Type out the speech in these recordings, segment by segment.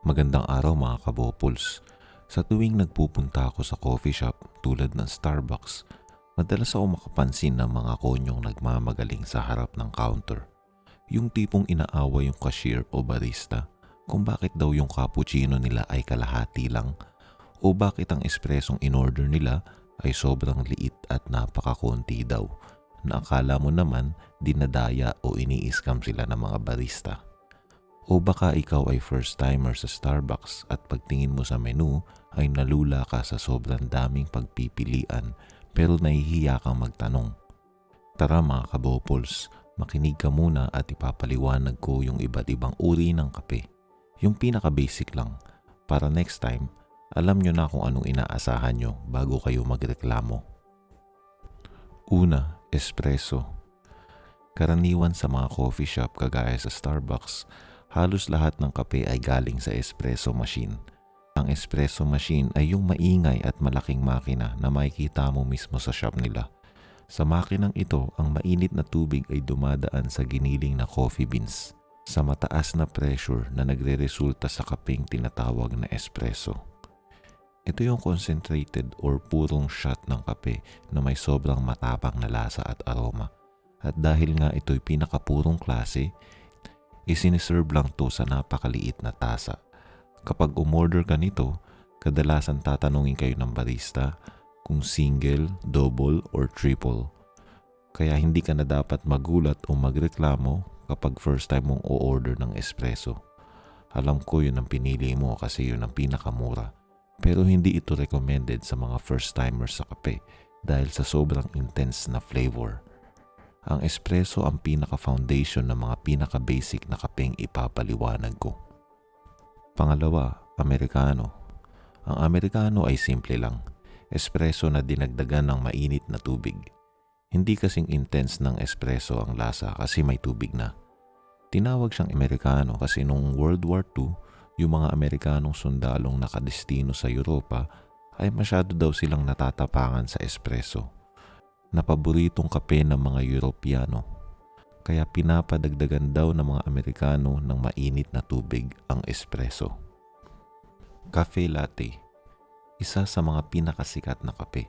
Magandang araw mga kabopuls. Sa tuwing nagpupunta ako sa coffee shop tulad ng Starbucks, madalas ako makapansin ng mga konyong nagmamagaling sa harap ng counter. Yung tipong inaaway yung cashier o barista kung bakit daw yung cappuccino nila ay kalahati lang o bakit ang espressong in-order nila ay sobrang liit at napakakunti daw na akala mo naman dinadaya o ini-scam sila ng mga barista. O baka ikaw ay first timer sa Starbucks at pagtingin mo sa menu ay nalula ka sa sobrang daming pagpipilian pero nahihiya kang magtanong. Tara mga kabopols, makinig ka muna at ipapaliwanag ko yung iba't ibang uri ng kape. Yung pinaka-basic lang, para next time, alam nyo na kung anong inaasahan nyo bago kayo magreklamo. Una, espresso. Karaniwan sa mga coffee shop kagaya sa Starbucks, halos lahat ng kape ay galing sa espresso machine. Ang espresso machine ay yung maingay at malaking makina na makikita mo mismo sa shop nila. Sa makinang ito, ang mainit na tubig ay dumadaan sa giniling na coffee beans sa mataas na pressure na nagre-resulta sa kapeng tinatawag na espresso. Ito yung concentrated or purong shot ng kape na may sobrang matapang na lasa at aroma. At dahil nga ito'y pinakapurong klase, isiniserve lang to sa napakaliit na tasa. Kapag umorder ka nito, kadalasan tatanungin kayo ng barista kung single, double, or triple. Kaya hindi ka na dapat magulat o magreklamo kapag first time mong o-order ng espresso. Alam ko yun ang pinili mo kasi yun ang pinakamura. Pero hindi ito recommended sa mga first timers sa kape dahil sa sobrang intense na flavor. Ang espresso ang pinaka-foundation ng mga pinaka-basic na kapeng ipapaliwanag ko. Pangalawa, Amerikano. Ang Amerikano ay simple lang. Espresso na dinagdagan ng mainit na tubig. Hindi kasing intense ng espresso ang lasa kasi may tubig na. Tinawag siyang Amerikano kasi noong World War II, yung mga Amerikanong sundalong nakadestino sa Europa ay masyado daw silang natatapangan sa espresso na paboritong kape ng mga Europyano. Kaya pinapadagdagan daw ng mga Amerikano ng mainit na tubig ang espresso. Cafe latte. Isa sa mga pinakasikat na kape.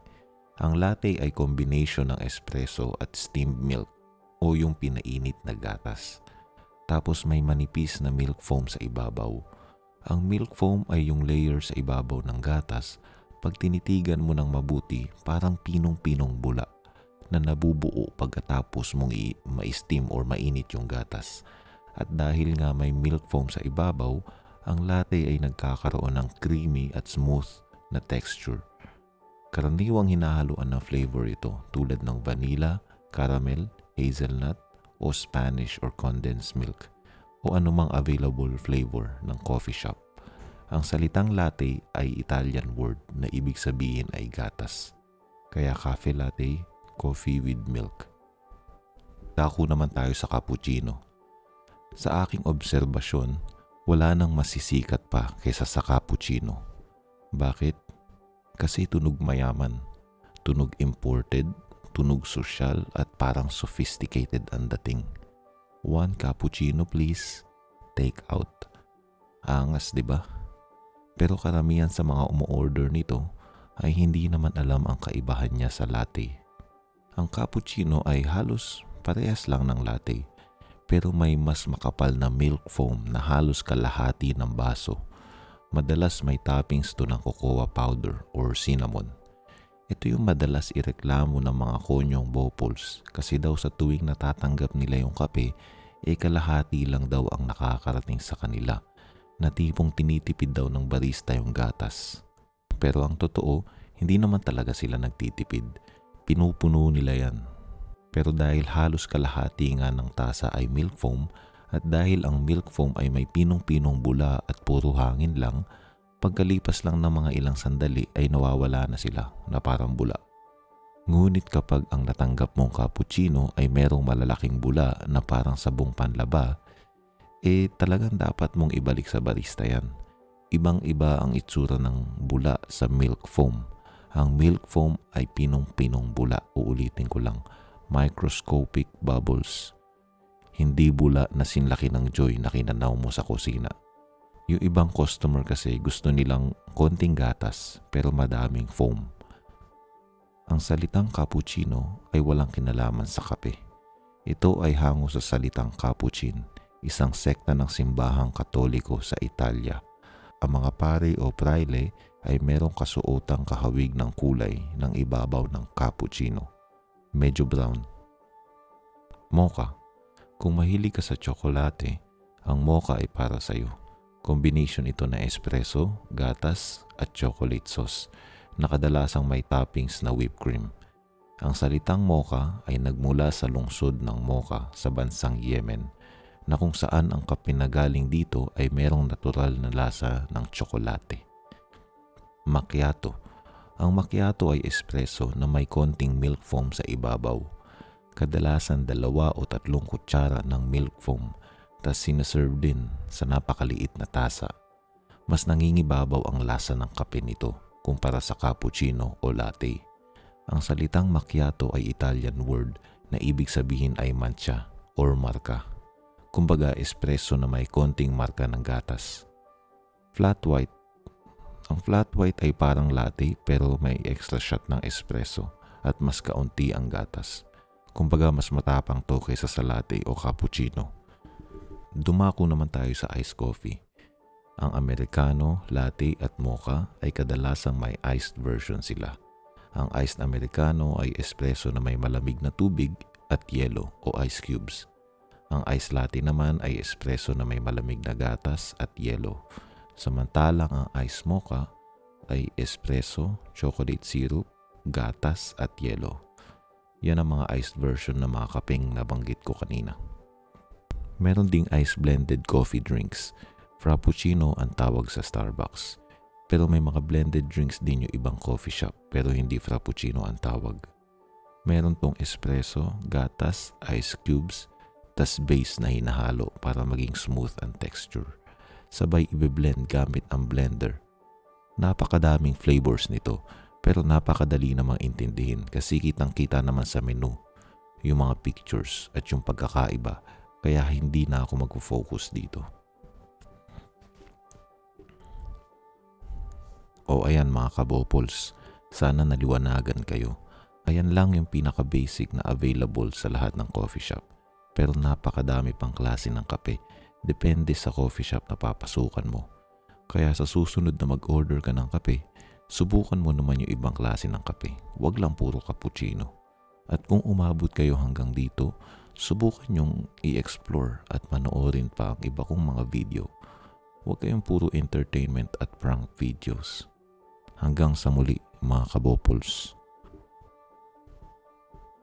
Ang latte ay combination ng espresso at steamed milk o yung pinainit na gatas. Tapos may manipis na milk foam sa ibabaw. Ang milk foam ay yung layer sa ibabaw ng gatas pag tinitigan mo ng mabuti parang pinong-pinong bula na nabubuo pagkatapos mong i- ma-steam or mainit yung gatas. At dahil nga may milk foam sa ibabaw, ang latte ay nagkakaroon ng creamy at smooth na texture. Karaniwang hinahaluan ng flavor ito tulad ng vanilla, caramel, hazelnut, o Spanish or condensed milk o anumang available flavor ng coffee shop. Ang salitang latte ay Italian word na ibig sabihin ay gatas. Kaya cafe latte coffee with milk. Dako naman tayo sa cappuccino. Sa aking obserbasyon, wala nang masisikat pa kaysa sa cappuccino. Bakit? Kasi tunog mayaman, tunog imported, tunog sosyal at parang sophisticated ang dating. One cappuccino please, take out. Angas, ba? Pero karamihan sa mga umu-order nito ay hindi naman alam ang kaibahan niya sa latte. Ang cappuccino ay halos parehas lang ng latte pero may mas makapal na milk foam na halos kalahati ng baso. Madalas may toppings to ng cocoa powder or cinnamon. Ito yung madalas ireklamo ng mga konyong bopols kasi daw sa tuwing natatanggap nila yung kape, eh kalahati lang daw ang nakakarating sa kanila na tipong tinitipid daw ng barista yung gatas. Pero ang totoo, hindi naman talaga sila nagtitipid pinupuno nila yan. Pero dahil halos kalahati nga ng tasa ay milk foam at dahil ang milk foam ay may pinong-pinong bula at puro hangin lang, pagkalipas lang ng mga ilang sandali ay nawawala na sila na parang bula. Ngunit kapag ang natanggap mong cappuccino ay merong malalaking bula na parang sabong panlaba, eh talagang dapat mong ibalik sa barista yan. Ibang iba ang itsura ng bula sa milk foam ang milk foam ay pinong-pinong bula. Uulitin ko lang, microscopic bubbles. Hindi bula na sinlaki ng joy na kinanaw mo sa kusina. Yung ibang customer kasi gusto nilang konting gatas pero madaming foam. Ang salitang cappuccino ay walang kinalaman sa kape. Ito ay hango sa salitang capuchin, isang sekta ng simbahang katoliko sa Italia. Ang mga pare o praile ay merong kasuotang kahawig ng kulay ng ibabaw ng cappuccino. Medyo brown. Mocha. Kung mahilig ka sa tsokolate, ang mocha ay para sa iyo. Combination ito na espresso, gatas at chocolate sauce na kadalasang may toppings na whipped cream. Ang salitang mocha ay nagmula sa lungsod ng Mocha sa bansang Yemen na kung saan ang kape na galing dito ay merong natural na lasa ng tsokolate. Macchiato. Ang macchiato ay espresso na may konting milk foam sa ibabaw. Kadalasan dalawa o tatlong kutsara ng milk foam tas sinaserve din sa napakaliit na tasa. Mas nangingibabaw ang lasa ng kape nito kumpara sa cappuccino o latte. Ang salitang macchiato ay Italian word na ibig sabihin ay mancha or marka. Kumbaga espresso na may konting marka ng gatas. Flat white. Ang flat white ay parang latte pero may extra shot ng espresso at mas kaunti ang gatas. Kumbaga mas matapang to kaysa sa latte o cappuccino. Dumako naman tayo sa iced coffee. Ang Americano, latte at mocha ay kadalasang may iced version sila. Ang iced Americano ay espresso na may malamig na tubig at yelo o ice cubes. Ang iced latte naman ay espresso na may malamig na gatas at yelo. Samantalang ang iced mocha ay espresso, chocolate syrup, gatas at yelo. Yan ang mga iced version ng mga kapeng nabanggit ko kanina. Meron ding ice blended coffee drinks. Frappuccino ang tawag sa Starbucks. Pero may mga blended drinks din yung ibang coffee shop pero hindi frappuccino ang tawag. Meron tong espresso, gatas, ice cubes, tas base na hinahalo para maging smooth ang texture. Sabay ibe-blend gamit ang blender. Napakadaming flavors nito pero napakadali namang intindihin kasi kitang kita naman sa menu yung mga pictures at yung pagkakaiba kaya hindi na ako mag-focus dito. O ayan mga kabopols, sana naliwanagan kayo. Ayan lang yung pinaka-basic na available sa lahat ng coffee shop. Pero napakadami pang klase ng kape. Depende sa coffee shop na papasukan mo. Kaya sa susunod na mag-order ka ng kape, subukan mo naman yung ibang klase ng kape. Huwag lang puro cappuccino. At kung umabot kayo hanggang dito, subukan yung i-explore at manoorin pa ang iba kong mga video. Huwag kayong puro entertainment at prank videos. Hanggang sa muli mga kabopols.